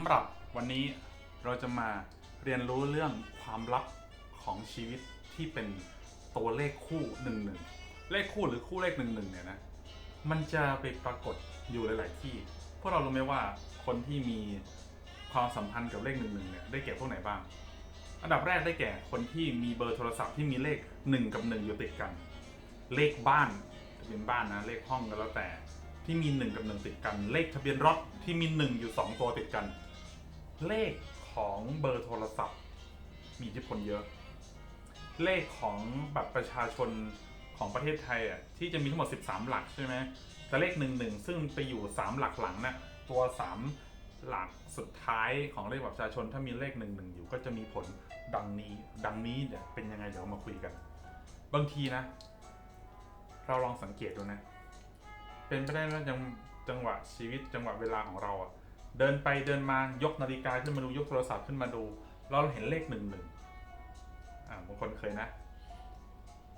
ำหรับวันนี้เราจะมาเรียนรู้เรื่องความลับของชีวิตที่เป็นตัวเลขคู่หนึ่งหนึ่งเลขคู่หรือคู่เลขหนึ่งหนึ่งเนี่ยนะมันจะไปปรากฏอยู่หลาย ๆ ที่ พวกเรารู้ไหมว่าคนที่มีความสัมพันธ์กับเลขหนึ่งหนึ่งเนี่ยได้แก่พวกไหนบ้าง อันดับแรกได้แก่คนที่มีเบอร์โทรศัพท์ที่มีเลข 1 กับ 1 อยู่ติดกัน เลขบ้านทะเบียนบ้านนะเลขห้องก็แล้วแต่ที่มี 1 กับ 1 ติดกัน เลขทะเบียนรถที่มี 1 อยู่ 2 ตัวติดกัน เลขของเบอร์โทรศัพท์ มีอิทธิพลเยอะ เลขของบัตรประชาชนของประเทศไทยอะที่จะมีทั้งหมด 13 หลักใช่ไหมแต่เลข1 1ซึ่งไปอยู่ 3 หลักหลังน่ะตัว 3 หลักสุดท้ายของเลขบัตรประชาชนถ้ามีเลข1 1อยู่ก็จะมีผลดังนี้ ดังนี้เดี๋ยวเป็นยังไงเดี๋ยวมาคุยกัน บางทีนะ เราลองสังเกตดูนะ เป็นไปได้ว่าจังจังหวะชีวิตจังหวะเวลาของเราอะ เดินไปเดินมายกนาฬิกาขึ้นมาดูยกโทรศัพท์ขึ้นมาดู เราเห็นเลขหนึ่งหนึ่งอ่าบางคนเคยนะ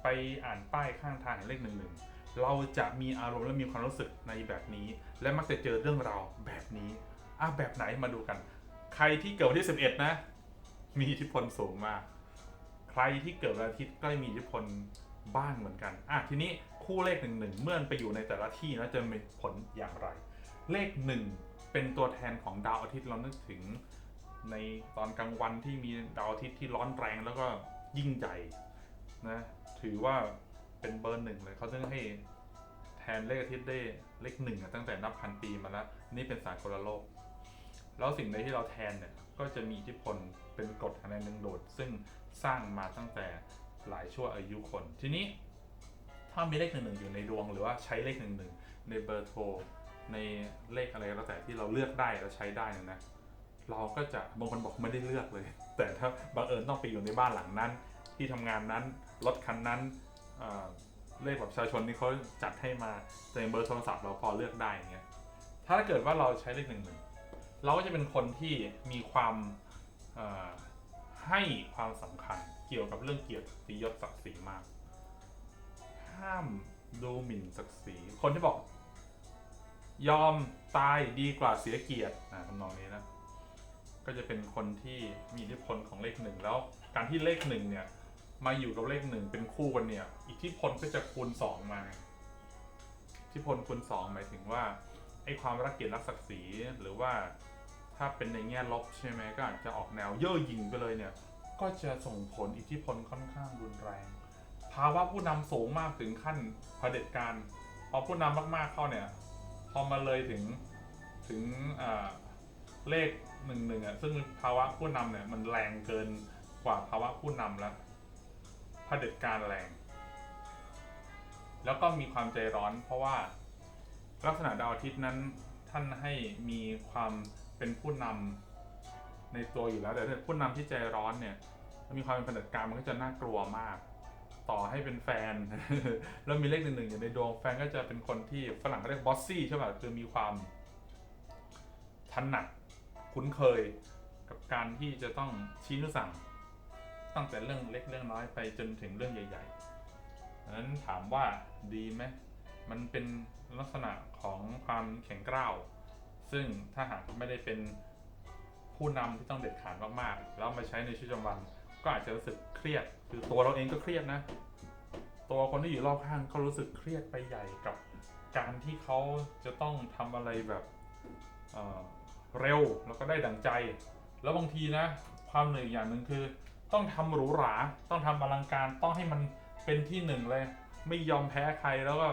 ไปอ่านป้ายข้างทางเห็นเลขหนึ่งหนึ่งเราจะมีอารมณ์และมีความรู้สึกในแบบนี้ และมักจะเจอเรื่องราวแบบนี้อะแบบไหนมาดูกัน ใครที่เกิดวันที่ 11 นะ มีอิทธิพลสูงมาก ใครที่เกิดวันอาทิตย์ก็มีอิทธิพลบ้างเหมือนกันอะทีนี้คู่เลขหนึ่งหนึ่งเมื่อไปอยู่ในแต่ละที่แล้วจะมีผลอย่างไร เลขหนึ่ง เป็นตัวแทนของดาวอาทิตย์เรานึกถึงในตอนกลางวันที่มีดาวอาทิตย์ที่ร้อนแรงแล้วก็ยิ่งใหญ่นะถือว่าเป็นเบอร์หนึ่งเลยเขาต้องให้แทนเลขอาทิตย์ได้เลขหนึ่งตั้งแต่นับพันปีมาแล้ว นี่เป็นสากลโลก แล้วสิ่งใดที่เราแทนเนี่ยก็จะมีอิทธิพลเป็นกฎคะแนนหนึ่งโดดซึ่งสร้างมาตั้งแต่หลายชั่วอายุคน ทีนี้ถ้ามีเลขหนึ่งหนึ่งอยู่ในดวงหรือว่าใช้เลขหนึ่งหนึ่งในเบอร์โทร ในเลขอะไรแล้วแต่ที่เราเลือกได้แล้วใช้ได้นยนะ เราก็จะบางคนบอกไม่ได้เลือกเลย แต่ถ้าบังเอิญต้องไปอยู่ในบ้านหลังนั้น ที่ทำงานนั้นรถคันนั้นเลขแบบประชาชนที่เขาจัดให้มาแต่เบอร์โทรศัพท์เราพอเลือกได้เงี้ยถ้าเกิดว่าเราใช้เลขหนึ่งหนึ่งเราก็จะเป็นคนที่มีความให้ความสำคัญเกี่ยวกับเรื่องเกียรติยศศักดิ์ศรีมาก ห้ามดูหมิ่นศักดิ์ศรีคนที่บอก ยอมตายดีกว่าเสียเกียรตินะทำนองนี้นะ ก็จะเป็นคนที่มีอิทธิพลของเลขหนึ่งแล้ว การที่เลขหนึ่งเนี่ย มาอยู่กับเลขหนึ่งเป็นคู่กันเนี่ย อิทธิพลก็จะคูณสองมาอิทธิพลคูณสองหมายถึงว่าไอ้ความรักเกียรติรักศักดิ์ศรีหรือว่าถ้าเป็นในแง่ลบใช่ไหมก็อาจจะออกแนวเย่อหยิ่งไปเลยเนี่ยก็จะส่งผลอิทธิพลค่อนข้างรุนแรง ภาวะผู้นำสูงมากถึงขั้นเผด็จการพอผู้นำมากๆเข้าเนี่ย พอมาเลยถึงถึงเลขหนึ่งหนึ่งอะซึ่งภาวะผู้นำเนี่ยมันแรงเกินกว่าภาวะผู้นำแล้วเผด็จการแรง แล้วก็มีความใจร้อนเพราะว่าลักษณะดาวอาทิตย์นั้นท่านให้มีความเป็นผู้นำในตัวอยู่แล้วแต่ผู้นำที่ใจร้อนเนี่ยมีความเป็นเผด็จการมันก็จะน่ากลัวมาก ต่อให้เป็นแฟน แล้วมีเลขหนึ่งหนึ่งอยู่ในดวงแฟนก็จะเป็นคนที่ฝรั่งเขาเรียกบอสซี่ใช่ป่ะคือมีความถนัดคุ้นเคยกับการที่จะต้องชี้นิ้วสั่ง ตั้งแต่เรื่องเล็กเรื่องน้อยไปจนถึงเรื่องใหญ่ๆดังนั้นถามว่าดีไหมมันเป็นลักษณะของความแข็งกร้าวซึ่งถ้าหากไม่ได้เป็นผู้นำที่ต้องเด็ดขาดมากๆ แล้วมาใช้ในชีวิตประจำวัน ก็อาจจะรู้สึกเครียด คือตัวเราเองก็เครียดนะ ตัวคนที่อยู่รอบข้างก็รู้สึกเครียดไปใหญ่กับการที่เขาจะต้องทำอะไรแบบเเร็วแล้วก็ได้ดังใจ แล้วบางทีนะ ความเหนื่อยอย่างหนึ่งคือ ต้องทำหรูหรา ต้องทำอลังการต้องให้มันเป็นที่หนึ่งเลย ไม่ยอมแพ้ใครแล้วก็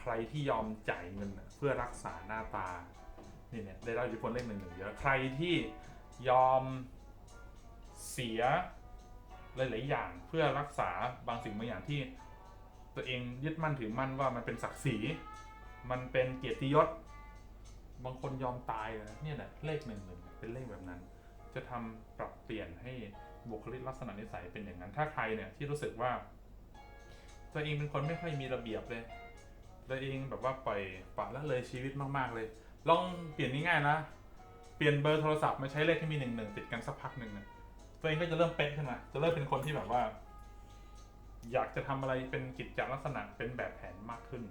ใครที่ยอมจ่ายเงินเพื่อรักษาหน้าตานี่เนี่ยได้รับอิทธิพลเลขหนึ่งหนึ่งเยอะใครที่ยอม เสียหลายๆอย่างเพื่อรักษาบางสิ่งบางอย่างที่ ตัวเองยึดมั่นถือมั่นว่ามันเป็นศักดิ์ศรี มันเป็นเกียรติยศ บางคนยอมตายเลยนะเนี่ยแหละเลขหนึ่งหนึ่งเป็นเลขแบบนั้น จะทำปรับเปลี่ยนให้บุคลิกลักษณะนิสัยเป็นอย่างนั้น ถ้าใครเนี่ยที่รู้สึกว่า ตัวเองเป็นคนไม่ค่อยมีระเบียบเลย ตัวเองแบบว่าปล่อยปละละเลยชีวิตมากๆเลย ลองเปลี่ยนง่ายๆนะ เปลี่ยนเบอร์โทรศัพท์มาใช้เลขที่มีหนึ่งหนึ่งติดกันสักพักหนึ่งนะ ตัวเองก็จะเริ่มเป๊ะขึ้นมาจะเริ่มเป็นคนที่แบบว่า อยากจะทำอะไรเป็นกิจจลักษณะเป็นแบบแผนมากขึ้น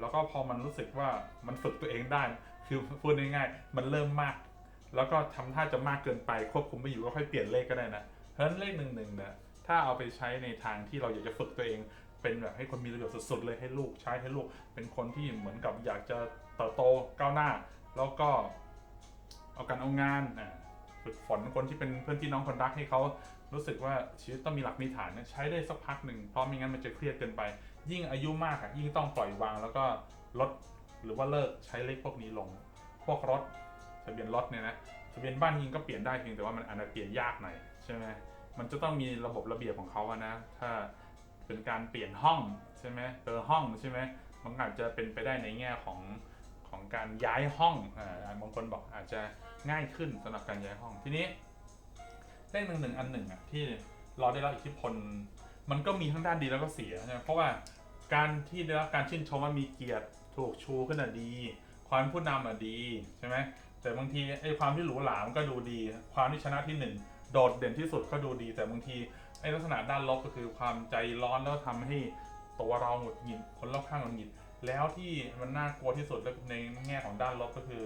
แล้วก็พอมันรู้สึกว่ามันฝึกตัวเองได้ คือพูดง่ายๆมันเริ่มมาก แล้วก็ทำท่าจะมากเกินไปควบคุมไม่อยู่ก็ค่อยเปลี่ยนเลขก็ได้นะเพราะฉะนั้นเลขหนึ่งหนึ่งเนี่ยถ้าเอาไปใช้ในทางที่เราอยากจะฝึกตัวเองเป็นแบบให้คนมีประเบียบสุดๆเลยให้ลูกใช้ให้ลูก เป็นคนที่เหมือนกับอยากจะเติบโตก้าวหน้า แล้วก็เอาการเอางานอะ ฝึกฝนคนที่เป็นเพื่อนพี่น้องคนรักให้เขารู้สึกว่าชีวิตต้องมีหลักมีฐานใช้ได้สักพักหนึ่งเพราะไม่งั้นมันจะเครียดเกินไป ยิ่งอายุมากอะยิ่งต้องปล่อยวางแล้วก็ลดหรือว่าเลิกใช้เลขพวกนี้ลง พวกรถทะเบียนรถเนี่ยนะทะเบียนบ้านยิงก็เปลี่ยนได้เพียงแต่ว่ามันอาจจะเปลี่ยนยากหน่อยใช่ไหมมันจะต้องมีระบบระเบียบของเขาอะนะ ถ้าเป็นการเปลี่ยนห้องใช่ไหมเออห้องใช่ไหมมันอาจจะเป็นไปได้ในแง่ของของการย้ายห้องอ่าบางคนบอกอาจจะ ง่ายขึ้นสำหรับการย้ายห้องทีนี้เลขหนึ่งหนึ่งอันหนึ่งอะที่เราได้รับอิทธิพล มันก็มีทั้งด้านดีแล้วก็เสียใช่ไหมเพราะว่าการที่ได้รับการชื่นชมว่ามีเกียรติถูกชูขึ้นอะดี ความผู้นำอะดีใช่ไหมแต่บางทีไอ้ความที่หรูหรามันก็ดูดี ความที่ชนะที่หนึ่งโดดเด่นที่สุดก็ดูดี แต่บางทีไอ้ลักษณะด้านลบก็คือความใจร้อนแล้วทำให้ตัวเราหงุดหงิดคนรอบข้างหงุดหงิด แล้วที่มันน่ากลัวที่สุดในแง่ของด้านลบก็คือ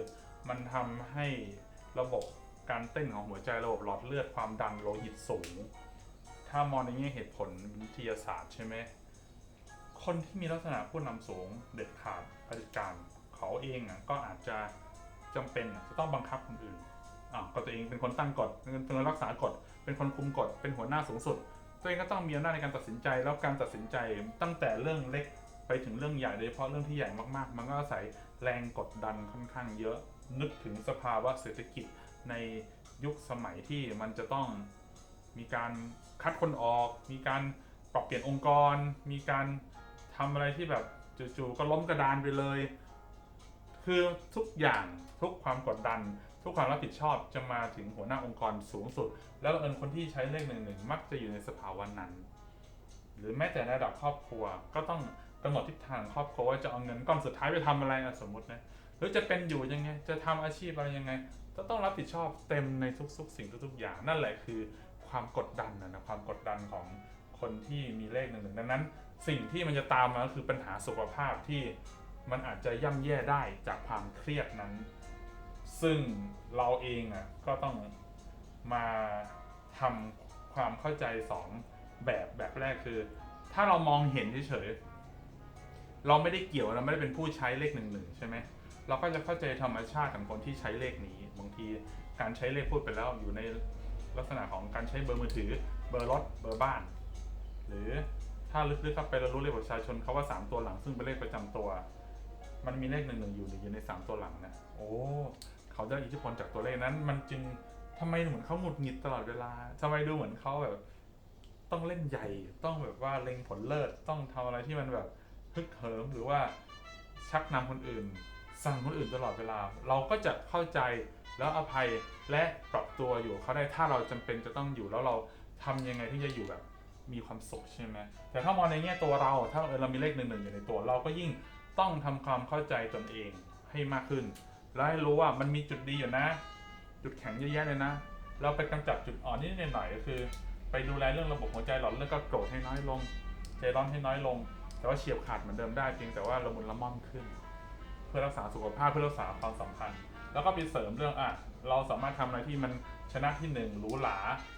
มันทำให้ระบบการเต้นของหัวใจระบบหลอดเลือดความดันโลหิตสูง ถ้ามองในแง่เหตุผลวิทยาศาสตร์ใช่ไหมคนที่มีลักษณะผู้นำสูงเด็ดขาดเผด็จการเขาเองอะก็อาจจะจำเป็นจะต้องบังคับคนอื่นอะก็ตัวเองเป็นคนตั้งกฎเป็นคนรักษากฎเป็นคนคุมกฎเป็นหัวหน้าสูงสุด ตัวเองก็ต้องมีอำนาจในการตัดสินใจแล้วการตัดสินใจตั้งแต่เรื่องเล็กไปถึงเรื่องใหญ่โดยเฉพาะเรื่องที่ใหญ่มากๆ มันก็อาศัยแรงกดดันค่อนข้างเยอะ นึกถึงสภาวะเศรษฐกิจในยุคสมัยที่มันจะต้องมีการคัดคนออก มีการปรับเปลี่ยนองค์กร มีการทำอะไรที่แบบจู่ๆก็ล้มกระดานไปเลย คือทุกอย่างทุกความกดดัน ทุกความรับผิดชอบจะมาถึงหัวหน้าองค์กรสูงสุด แล้วบังเอิญคนที่ใช้เลขหนึ่งหนึ่งมักจะอยู่ในสภาวะนั้น หรือแม้แต่ในระดับครอบครัวก็ต้องกำหนดทิศทางครอบครัวว่าจะเอาเงินก้อนสุดท้ายไปทำอะไรอะสมมตินะ หรือจะเป็นอยู่ยังไง จะทำอาชีพอะไรยังไงจะต้องรับผิดชอบเต็มในทุกๆ สิ่งทุกๆอย่างนั่นแหละคือความกดดันนะความกดดันของคนที่มีเลขหนึ่งหนึ่งดังนั้น สิ่งที่มันจะตามมาก็คือปัญหาสุขภาพที่มันอาจจะย่ำแย่ได้จากความเครียดนั้น ซึ่งเราเองอะก็ต้องมาทำความเข้าใจสองแบบแบบแรกคือ ถ้าเรามองเห็นเฉยๆเราไม่ได้เกี่ยวเราไม่ได้เป็นผู้ใช้เลขหนึ่งหนึ่งใช่ไหม เราก็จะเข้าใจธรรมชาติของคนที่ใช้เลขนี้ บางทีการใช้เลขพูดไปแล้วอยู่ในลักษณะของการใช้เบอร์มือถือ เบอร์รถ เบอร์บ้าน หรือถ้าลึกๆเข้าไปเรารู้เลขประชาชนเขาว่า 3 ตัวหลัง ซึ่งเป็นเลขประจำตัว มันมีเลขหนึ่งหนึ่งอยู่อยู่ใน 3 ตัวหลังนะโอ้เขาได้อิทธิพลจากตัวเลขนั้น มันจึงทำไมเหมือนเขาหงุดหงิดตลอดเวลาทำไมดูเหมือนเขาแบบต้องเล่นใหญ่ ต้องแบบว่าเล็งผลเลิศ ต้องทำอะไรที่มันแบบฮึกเหิมหรือว่าชักนำคนอื่น สั่งคนอื่นตลอดเวลา เราก็จะเข้าใจแล้วอภัยและปรับตัวอยู่เขาได้ถ้าเราจำเป็นจะต้องอยู่แล้วเราทำยังไงที่จะอยู่แบบมีความสุขใช่ไหมแต่ถ้ามองในแง่ตัวเราถ้าเออเรามีเลขหนึ่งหนึ่งอยู่ในตัว เราก็ยิ่งต้องทำความเข้าใจตนเองให้มากขึ้น แล้วให้รู้ว่ามันมีจุดดีอยู่นะ จุดแข็งเยอะแยะเลยนะ เราไปกำจัดจุดอ่อนนิดหน่อยก็คือ ไปดูแลเรื่องระบบหัวใจหลอดเลือดก็โกรธให้น้อยลง ใจร้อนให้น้อยลง แต่ว่าเฉียบขาดเหมือนเดิมได้เพียงแต่ว่าละมุนละม่อมขึ้น เพื่อรักษาสุขภาพเพื่อรักษาความสัมพันธ์แล้วก็ไปเสริมเรื่องอะเราสามารถทำอะไรที่มันชนะที่หนึ่งหรูหรา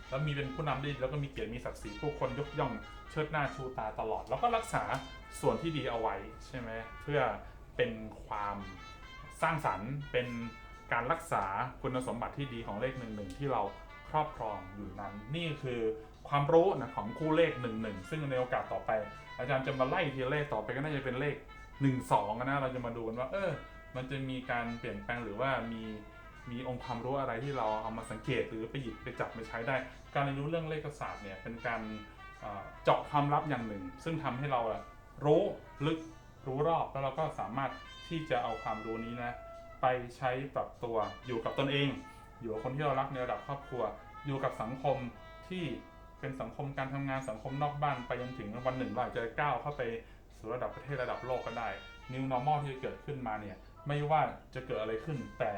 แล้วมีเป็นผู้นำได้แล้วก็มีเกียรติมีศักดิ์ศรีผู้คนยกย่องเชิดหน้าชูตาตลอด แล้วก็รักษาส่วนที่ดีเอาไว้ใช่ไหมเพื่อเป็นความสร้างสรรค์เป็นการรักษาคุณสมบัติที่ดีของเลขหนึ่งหนึ่งที่เราครอบครองอยู่นั้น นี่คือความรู้นะของคู่เลขหนึ่งหนึ่งซึ่งในโอกาสต่อไป อาจารย์จะมาไล่ทีเลขต่อไปก็น่าจะเป็นเลข หนึ่งสองนะเราจะมาดูกันว่า เออ มันจะมีการเปลี่ยนแปลงหรือว่ามีมีองค์ความรู้อะไรที่เราเอามาสังเกตหรือไปหยิบไปจับมาใช้ได้ การเรียนรู้เรื่องเลขศาสตร์เนี่ยเป็นการเจาะความลับอย่างหนึ่ง ซึ่งทำให้เรารู้ลึกรู้รอบแล้วเราก็สามารถที่จะเอาความรู้นี้นะไปใช้ปรับตัวอยู่กับตนเอง อยู่กับคนที่เรารักในระดับครอบครัว อยู่กับสังคมที่เป็นสังคมการทำงานสังคมนอกบ้านไปจนถึงวันหนึ่งเราอาจจะก้าวเข้าไป สู่ระดับประเทศระดับโลกก็ได้ New Normal ที่จะเกิดขึ้นมาเนี่ยไม่ว่าจะเกิดอะไรขึ้น แต่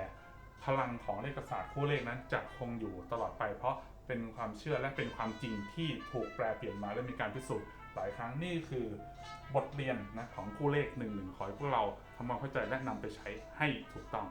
พลังของเลขศาสตร์คู่เลขนั้นจะคงอยู่ตลอดไป เพราะเป็นความเชื่อและเป็นความจริงที่ถูกแปลเปลี่ยนมาและมีการพิสูจน์หลายครั้งนี่คือบทเรียนนะของคู่เลขหนึ่งหนึ่งขอให้พวกเราทำความเข้าใจและนำไปใช้ให้ถูกต้อง